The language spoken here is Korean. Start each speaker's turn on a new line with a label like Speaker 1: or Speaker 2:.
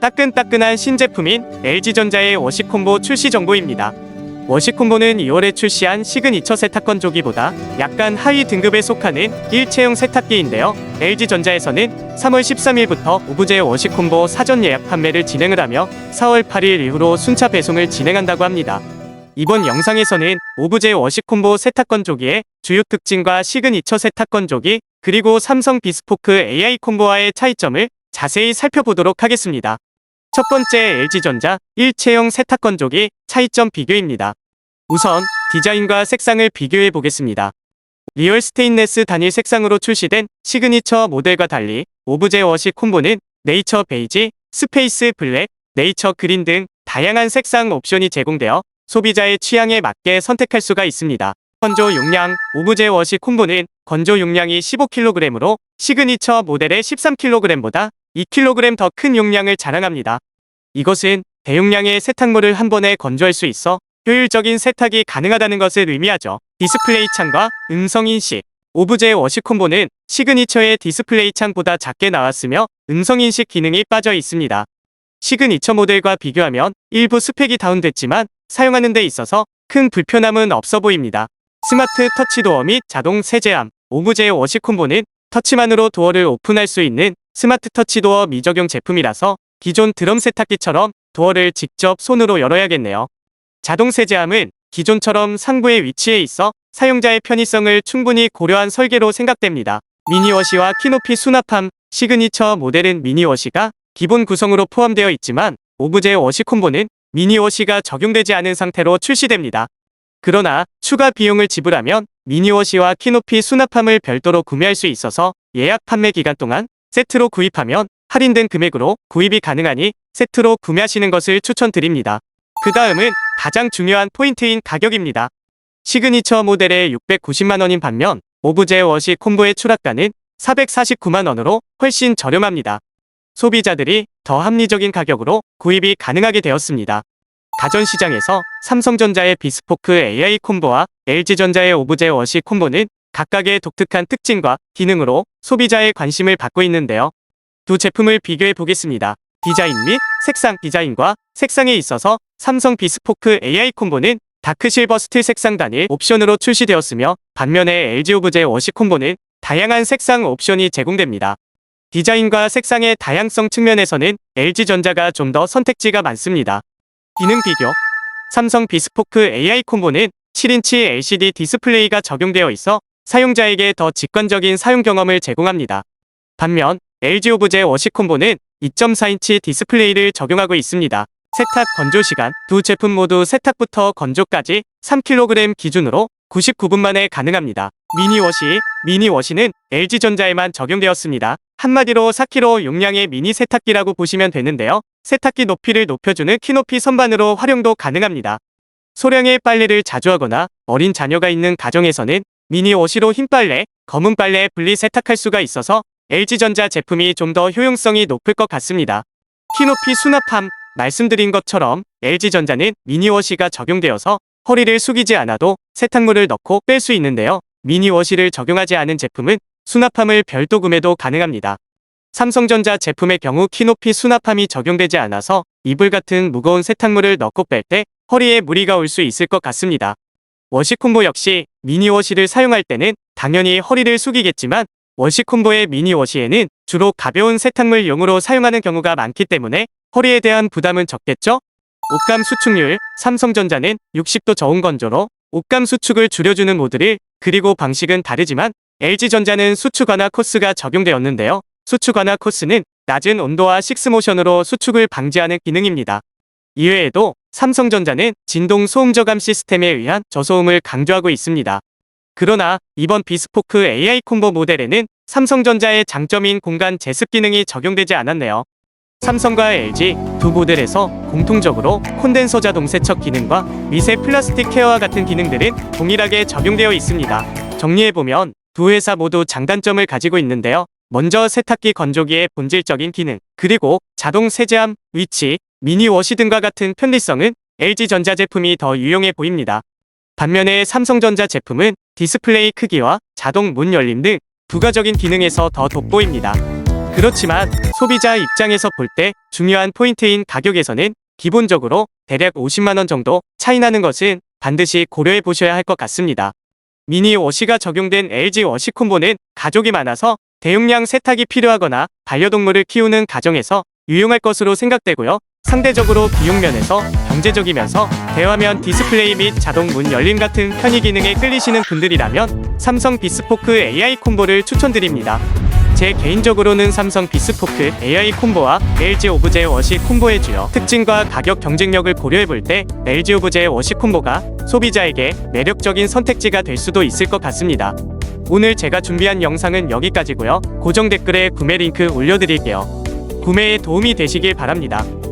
Speaker 1: 따끈따끈한 신제품인 LG전자의 워시콤보 출시 정보입니다. 워시콤보는 2월에 출시한 시그니처 세탁 건 조기보다 약간 하위 등급에 속하는 일체형 세탁기인데요. LG전자에서는 3월 13일부터 오브제 워시콤보 사전 예약 판매를 진행을 하며 4월 8일 이후로 순차 배송을 진행한다고 합니다. 이번 영상에서는 오브제 워시콤보 세탁 건 조기의 주요 특징과 시그니처 세탁 건 조기 그리고 삼성 비스포크 AI 콤보와의 차이점을 자세히 살펴보도록 하겠습니다. 첫 번째 LG전자 일체형 세탁 건 조기 차이점 비교입니다. 우선 디자인과 색상을 비교해 보겠습니다. 리얼 스테인레스 단일 색상으로 출시된 시그니처 모델과 달리 오브제 워시 콤보는 네이처 베이지, 스페이스 블랙, 네이처 그린 등 다양한 색상 옵션이 제공되어 소비자의 취향에 맞게 선택할 수가 있습니다. 건조 용량 오브제 워시 콤보는 건조 용량이 15kg으로 시그니처 모델의 13kg보다 2kg 더 큰 용량을 자랑합니다. 이것은 대용량의 세탁물을 한 번에 건조할 수 있어 효율적인 세탁이 가능하다는 것을 의미하죠. 디스플레이 창과 음성 인식 오브제 워시 콤보는 시그니처의 디스플레이 창보다 작게 나왔으며 음성 인식 기능이 빠져 있습니다. 시그니처 모델과 비교하면 일부 스펙이 다운됐지만 사용하는 데 있어서 큰 불편함은 없어 보입니다. 스마트 터치 도어 및 자동 세제함 오브제 워시 콤보는 터치만으로 도어를 오픈할 수 있는 스마트 터치 도어 미적용 제품이라서 기존 드럼 세탁기처럼 도어를 직접 손으로 열어야겠네요. 자동 세제함은 기존처럼 상부에 위치해 있어 사용자의 편의성을 충분히 고려한 설계로 생각됩니다. 미니워시와 키높이 수납함 시그니처 모델은 미니워시가 기본 구성으로 포함되어 있지만 오브제 워시 콤보는 미니워시가 적용되지 않은 상태로 출시됩니다. 그러나 추가 비용을 지불하면 미니워시와 키높이 수납함을 별도로 구매할 수 있어서 예약 판매 기간 동안 세트로 구입하면 할인된 금액으로 구입이 가능하니 세트로 구매하시는 것을 추천드립니다. 그 다음은 가장 중요한 포인트인 가격입니다. 시그니처 모델의 690만원인 반면 오브제 워시 콤보의 추락가는 449만원으로 훨씬 저렴합니다. 소비자들이 더 합리적인 가격으로 구입이 가능하게 되었습니다. 가전시장에서 삼성전자의 비스포크 AI 콤보와 LG전자의 오브제 워시 콤보는 각각의 독특한 특징과 기능으로 소비자의 관심을 받고 있는데요. 두 제품을 비교해 보겠습니다. 디자인 및 색상 디자인과 색상에 있어서 삼성 비스포크 AI 콤보는 다크 실버 스틸 색상 단일 옵션으로 출시되었으며 반면에 LG 오브제 워시 콤보는 다양한 색상 옵션이 제공됩니다. 디자인과 색상의 다양성 측면에서는 LG전자가 좀 더 선택지가 많습니다. 기능 비교 삼성 비스포크 AI 콤보는 7인치 LCD 디스플레이가 적용되어 있어 사용자에게 더 직관적인 사용 경험을 제공합니다. 반면 LG 오브제 워시 콤보는 2.4인치 디스플레이를 적용하고 있습니다. 세탁 건조 시간 두 제품 모두 세탁부터 건조까지 3kg 기준으로 99분 만에 가능합니다. 미니워시 미니워시는 LG전자에만 적용되었습니다. 한마디로 4kg 용량의 미니 세탁기라고 보시면 되는데요. 세탁기 높이를 높여주는 키높이 선반으로 활용도 가능합니다. 소량의 빨래를 자주 하거나 어린 자녀가 있는 가정에서는 미니워시로 흰 빨래, 검은 빨래 분리 세탁할 수가 있어서 LG전자 제품이 좀 더 효용성이 높을 것 같습니다. 키높이 수납함 말씀드린 것처럼 LG전자는 미니워시가 적용되어서 허리를 숙이지 않아도 세탁물을 넣고 뺄 수 있는데요. 미니워시를 적용하지 않은 제품은 수납함을 별도 구매도 가능합니다. 삼성전자 제품의 경우 키높이 수납함이 적용되지 않아서 이불 같은 무거운 세탁물을 넣고 뺄 때 허리에 무리가 올 수 있을 것 같습니다. 워시 콤보 역시 미니 워시를 사용할 때는 당연히 허리를 숙이겠지만 워시 콤보의 미니 워시에는 주로 가벼운 세탁물용으로 사용하는 경우가 많기 때문에 허리에 대한 부담은 적겠죠? 옷감 수축률 삼성전자는 60도 저온 건조로 옷감 수축을 줄여주는 모드를 그리고 방식은 다르지만 LG전자는 수축 완화 코스가 적용되었는데요. 수축 완화 코스는 낮은 온도와 식스모션으로 수축을 방지하는 기능입니다. 이외에도 삼성전자는 진동 소음 저감 시스템에 의한 저소음을 강조하고 있습니다. 그러나 이번 비스포크 AI 콤보 모델에는 삼성전자의 장점인 공간 제습 기능이 적용되지 않았네요. 삼성과 LG 두 모델에서 공통적으로 콘덴서 자동 세척 기능과 미세 플라스틱 케어와 같은 기능들은 동일하게 적용되어 있습니다. 정리해보면 두 회사 모두 장단점을 가지고 있는데요. 먼저 세탁기 건조기의 본질적인 기능, 그리고 자동 세제함, 위치, 미니워시 등과 같은 편리성은 LG전자 제품이 더 유용해 보입니다. 반면에 삼성전자 제품은 디스플레이 크기와 자동 문 열림 등 부가적인 기능에서 더 돋보입니다. 그렇지만 소비자 입장에서 볼 때 중요한 포인트인 가격에서는 기본적으로 대략 50만원 정도 차이 나는 것은 반드시 고려해 보셔야 할 것 같습니다. 미니 워시가 적용된 LG 워시 콤보는 가족이 많아서 대용량 세탁이 필요하거나 반려동물을 키우는 가정에서 유용할 것으로 생각되고요. 상대적으로 비용 면에서 경제적이면서 대화면 디스플레이 및 자동 문 열림 같은 편의 기능에 끌리시는 분들이라면 삼성 비스포크 AI 콤보를 추천드립니다. 제 개인적으로는 삼성 비스포크 AI 콤보와 LG 오브제 워시 콤보의 주요 특징과 가격 경쟁력을 고려해 볼 때 LG 오브제 워시 콤보가 소비자에게 매력적인 선택지가 될 수도 있을 것 같습니다. 오늘 제가 준비한 영상은 여기까지고요. 고정 댓글에 구매 링크 올려드릴게요. 구매에 도움이 되시길 바랍니다.